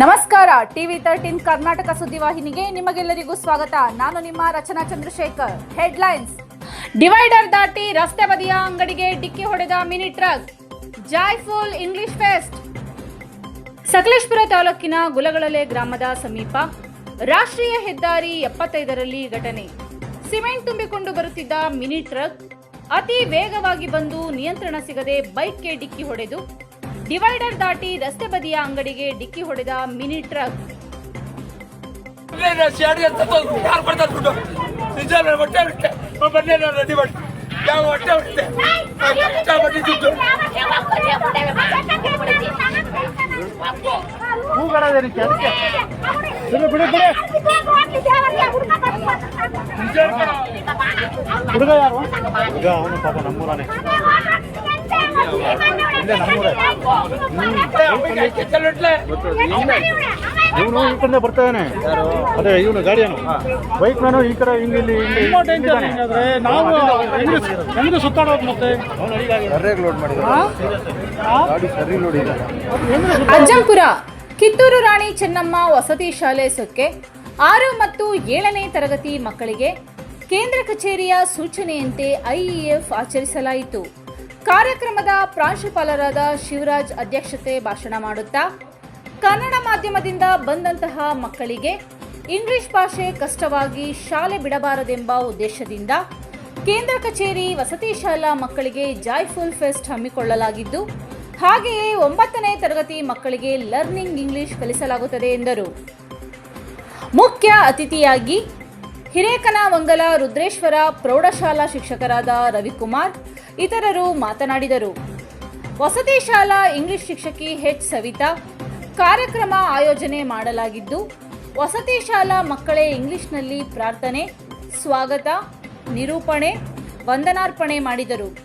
ನಮಸ್ಕಾರ. TV thirteen Karnataka ಸುದ್ದಿವಾಹಿನಿಗೆ ನಿಮಗೆಲ್ಲರಿಗೂ ಸ್ವಾಗತ. ನಾನು ನಿಮ್ಮ ರಚನಾ ಚಂದ್ರಶೇಖರ್. ಹೆಡ್ಲೈನ್ಸ್. ಡಿವೈಡರ್ ದಾಟಿ ರಸ್ತೆ ಬದಿಯ ಅಂಗಡಿಗೆ ಡಿಕ್ಕಿ ಹೊಡೆದ mini truck. Joyful English fest. Sakleshpur ತಾಲೂಕಿನ ಗುಲಗಳಲೆ ಗ್ರಾಮದ ಸಮೀಪ ರಾಷ್ಟ್ರೀಯ ಹೆದ್ದಾರಿ ಎಪ್ಪತ್ತೈದರಲ್ಲಿ ಘಟನೆ. ಸಿಮೆಂಟ್ ತುಂಬಿಕೊಂಡು ಬರುತ್ತಿದ್ದ ಮಿನಿ ಟ್ರಕ್ ಅತಿ ವೇಗವಾಗಿ ಬಂದು ನಿಯಂತ್ರಣ ಸಿಗದೆ ಬೈಕ್ಗೆ ಡಿಕ್ಕಿ ಹೊಡೆದು ಡಿವೈಡರ್ ದಾಟಿ ರಸ್ತೆ ಬದಿಯ ಅಂಗಡಿಗೆ ಡಿಕ್ಕಿ ಹೊಡೆದ ಮಿನಿ ಟ್ರಕ್. ಹುಡುಗ ಯಾರು? ಹುಡುಗ ಅವನು ಪಾಪ ನಮ್ಮೂರಾನೇ. ಇವನು ಈ ಕಡೆ ಬರ್ತಾ ಇದ್ದಾನೆ. ಅದೇ ಇವನು ಗಾಡಿಯನು. ಬೈಕ್ ಮ್ಯಾನು ಈ ಕಡೆ ಹಿಂಗೆ ಇಲ್ಲಿ. ನಾವು ಹೆಂಗ್ ಸುತ್ತಾಡೋದು ಮತ್ತೆ? ಅವನು ಲೋಡ್ ಮಾಡಿದ್ದಾರೆ ಅಜ್ಜಂಪುರ ಕಿತ್ತೂರು ರಾಣಿ ಚೆನ್ನಮ್ಮ ವಸತಿ ಶಾಲೆ ಸೊಕ್ಕೆ ಆರು ಮತ್ತು ಏಳನೇ ತರಗತಿ ಮಕ್ಕಳಿಗೆ ಕೇಂದ್ರ ಕಚೇರಿಯ ಸೂಚನೆಯಂತೆ ಐಇಎಫ್ ಆಚರಿಸಲಾಯಿತು. ಕಾರ್ಯಕ್ರಮದ ಪ್ರಾಂಶುಪಾಲರಾದ ಶಿವರಾಜ್ ಅಧ್ಯಕ್ಷತೆ ಭಾಷಣ ಮಾಡುತ್ತಾ, ಕನ್ನಡ ಮಾಧ್ಯಮದಿಂದ ಬಂದಂತಹ ಮಕ್ಕಳಿಗೆ ಇಂಗ್ಲಿಷ್ ಭಾಷೆ ಕಷ್ಟವಾಗಿ ಶಾಲೆ ಬಿಡಬಾರದೆಂಬ ಉದ್ದೇಶದಿಂದ ಕೇಂದ್ರ ಕಚೇರಿ ವಸತಿ ಶಾಲಾ ಮಕ್ಕಳಿಗೆ ಜಾಯ್ಫುಲ್ ಫೆಸ್ಟ್ ಹಮ್ಮಿಕೊಳ್ಳಲಾಗಿದ್ದು, ಹಾಗೆಯೇ ಒಂಬತ್ತನೇ ತರಗತಿ ಮಕ್ಕಳಿಗೆ ಲರ್ನಿಂಗ್ ಇಂಗ್ಲಿಷ್ ಕಲಿಸಲಾಗುತ್ತದೆ ಎಂದರು. ಮುಖ್ಯ ಅತಿಥಿಯಾಗಿ ಹಿರೇಕನವಂಗಲ ರುದ್ರೇಶ್ವರ ಪ್ರೌಢಶಾಲಾ ಶಿಕ್ಷಕರಾದ ರವಿಕುಮಾರ್ ಇತರರು ಮಾತನಾಡಿದರು. ವಸತಿ ಶಾಲಾ ಇಂಗ್ಲಿಷ್ ಶಿಕ್ಷಕಿ ಹೆಚ್ ಸವಿತಾ, ಕಾರ್ಯಕ್ರಮ ಆಯೋಜನೆ ಮಾಡಲಾಗಿದ್ದು, ವಸತಿ ಶಾಲಾ ಮಕ್ಕಳೇ ಇಂಗ್ಲಿಷ್ನಲ್ಲಿ ಪ್ರಾರ್ಥನೆ, ಸ್ವಾಗತ, ನಿರೂಪಣೆ, ವಂದನಾರ್ಪಣೆ ಮಾಡಿದರು.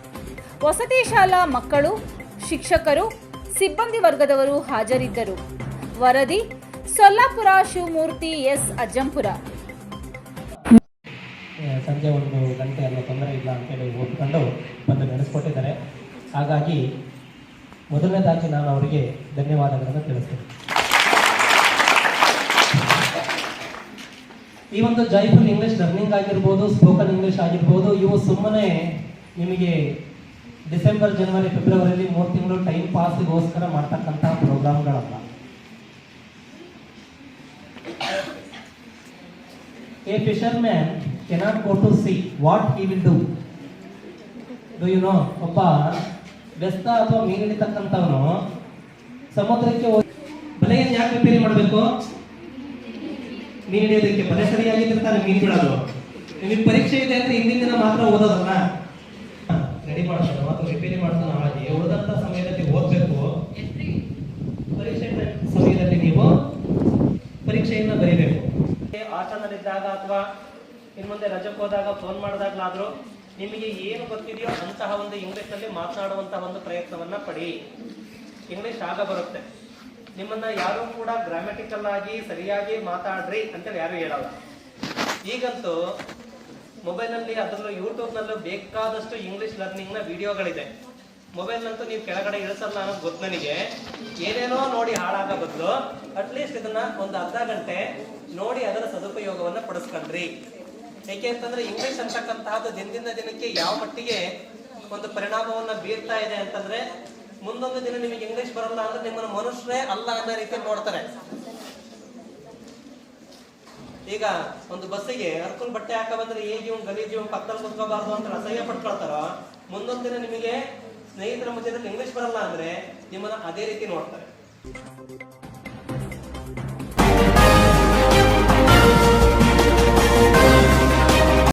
ವಸತಿ ಶಾಲಾ ಮಕ್ಕಳು, ಶಿಕ್ಷಕರು, ಸಿಬ್ಬಂದಿ ವರ್ಗದವರು ಹಾಜರಿದ್ದರು. ವರದಿ, ಸೊಲ್ಲಾಪುರ ಶಿವಮೂರ್ತಿ ಎಸ್. ಅಜ್ಜಂಪುರ. ಸಂಜೆ ಒಂದು ಗಂಟೆ ಅಲ್ಲ ತೊಂದರೆ ಇಲ್ಲ ಅಂತೇಳಿ ಒಪ್ಕೊಂಡು ಬಂದು ನಡೆಸ್ಕೊಟ್ಟಿದ್ದಾರೆ. ಹಾಗಾಗಿ ಮೊದಲನೇದಾಗಿ ನಾನು ಅವರಿಗೆ ಧನ್ಯವಾದಗಳನ್ನು ತಿಳಿಸ್ತೇನೆ. ಈ ಒಂದು ಜೈಪುರ್ ಇಂಗ್ಲಿಷ್ ಲರ್ನಿಂಗ್ ಆಗಿರ್ಬೋದು, ಸ್ಪೋಕನ್ ಇಂಗ್ಲಿಷ್ ಆಗಿರ್ಬೋದು, ಇವು ಸುಮ್ಮನೆ ನಿಮಗೆ ಡಿಸೆಂಬರ್, ಜನವರಿ, ಫೆಬ್ರವರಿಯಲ್ಲಿ ಮೂರು ತಿಂಗಳು ಟೈಮ್ ಪಾಸ್ಗೋಸ್ಕರ ಮಾಡ್ತಕ್ಕಂತಹ ಪ್ರೋಗ್ರಾಮ್ಗಳಲ್ಲ. A fisherman cannot go to sea. What he will do? Do you know? ಒಬ್ಬ ಬೆಸ್ತ ಅಥವಾ ಮೀನು ಹಿಡಿತಕ್ಕಂಥವನು ಸಮುದ್ರಕ್ಕೆ ಬಲೆಯನ್ನು ಯಾಕೆ ರಿಪೇರಿ ಮಾಡಬೇಕು ಮೀನು ಹಿಡಿಯೋದಕ್ಕೆ ಬಲೆ ಸರಿಯಾಗಿದ್ದಿರ್ತಾನೆ ತಾನೇ ಮೀನು ಬಿಡೋದು ನಿಮಗೆ ಪರೀಕ್ಷೆ ಇದೆ ಅಂದ್ರೆ ಹಿಂದಿನ ದಿನ ಮಾತ್ರ ಓದೋದಲ್ಲ ರೆಡಿ ಮಾಡ್ತಾನೆ ಮತ್ತು ರಿಪೇರಿ ಮಾಡ್ತಾನೆ ಹಾಗೆ ಸಮಯದಲ್ಲಿ ಓದಬೇಕು ಪರೀಕ್ಷೆ ಸಮಯದಲ್ಲಿ ನೀವು ಪರೀಕ್ಷೆಯನ್ನ ಬರೀಬೇಕು ಆಚರಣೆಲಿದ್ದಾಗ ಅಥವಾ ಇನ್ನು ಮುಂದೆ ರಜಕ್ಕೆ ಹೋದಾಗ ಫೋನ್ ಮಾಡಿದಾಗಲಾದರೂ ನಿಮಗೆ ಏನು ಗೊತ್ತಿದೆಯೋ ಅಂತಹ ಒಂದು ಇಂಗ್ಲಿಷ್ನಲ್ಲಿ ಮಾತನಾಡುವಂತಹ ಒಂದು ಪ್ರಯತ್ನವನ್ನ ಪಡಿ. ಇಂಗ್ಲಿಷ್ ಆಗ ಬರುತ್ತೆ. ನಿಮ್ಮನ್ನ ಯಾರು ಕೂಡ ಗ್ರಾಮ್ಯಾಟಿಕಲ್ ಆಗಿ, ಸರಿಯಾಗಿ ಮಾತಾಡ್ರಿ ಅಂತೇಳಿ ಯಾರು ಹೇಳಲ್ಲ. ಈಗಂತೂ ಮೊಬೈಲಲ್ಲಿ ಅದರಲ್ಲೂ ಯೂಟ್ಯೂಬ್ನಲ್ಲೂ ಬೇಕಾದಷ್ಟು ಇಂಗ್ಲಿಷ್ ಲರ್ನಿಂಗ್ನ ವಿಡಿಯೋಗಳಿದೆ. ಮೊಬೈಲ್ನಂತೂ ನೀವು ಕೆಳಗಡೆ ಇಳಿಸಲ್ಲ ಅನ್ನೋದು ಗೊತ್ತು ನನಗೆ. ಏನೇನೋ ನೋಡಿ ಹಾಳಾಗ ಬದಲು ಅಟ್ಲೀಸ್ಟ್ ಇದನ್ನ ಒಂದು ಅರ್ಧ ಗಂಟೆ ನೋಡಿ ಅದರ ಸದುಪಯೋಗವನ್ನು ಪಡಿಸ್ಕೊಂಡ್ರಿ. ಏಕೆ ಅಂತಂದ್ರೆ ಇಂಗ್ಲಿಷ್ ಅಂತಕ್ಕಂತಹದ್ದು ದಿನದಿಂದ ದಿನಕ್ಕೆ ಯಾವ ಮಟ್ಟಿಗೆ ಒಂದು ಪರಿಣಾಮವನ್ನ ಬೀರ್ತಾ ಇದೆ ಅಂತಂದ್ರೆ ಮುಂದೊಂದು ದಿನ ನಿಮಗೆ ಇಂಗ್ಲಿಷ್ ಬರಲ್ಲ ಅಂದ್ರೆ ನಿಮ್ಮನ್ನು ಮನುಷ್ಯರೇ ಅಲ್ಲ ಅನ್ನೋ ರೀತಿ ನೋಡ್ತಾರೆ. ಈಗ ಒಂದು ಬಸ್ಸಿಗೆ ಅರ್ಕುಲ್ ಬಟ್ಟೆ ಹಾಕ ಬಂದ್ರೆ ಹೇಗೆ ಇವ್ ಗಲೀಜ್ ಇವ್ ಪಕ್ಕದಲ್ಲಿ ಕುತ್ಕೋಬಾರ್ದು ಅಂತ ಅಸಹ್ಯ ಪಡ್ಕೊಳ್ತಾರೋ ಮುಂದೊಂದು ದಿನ ನಿಮಗೆ ಸ್ನೇಹಿತರ ಮಧ್ಯದಲ್ಲಿ ಇಂಗ್ಲಿಷ್ ಬರಲ್ಲ ಅಂದ್ರೆ ನಿಮ್ಮನ್ನ ಅದೇ ರೀತಿ ನೋಡ್ತಾರೆ.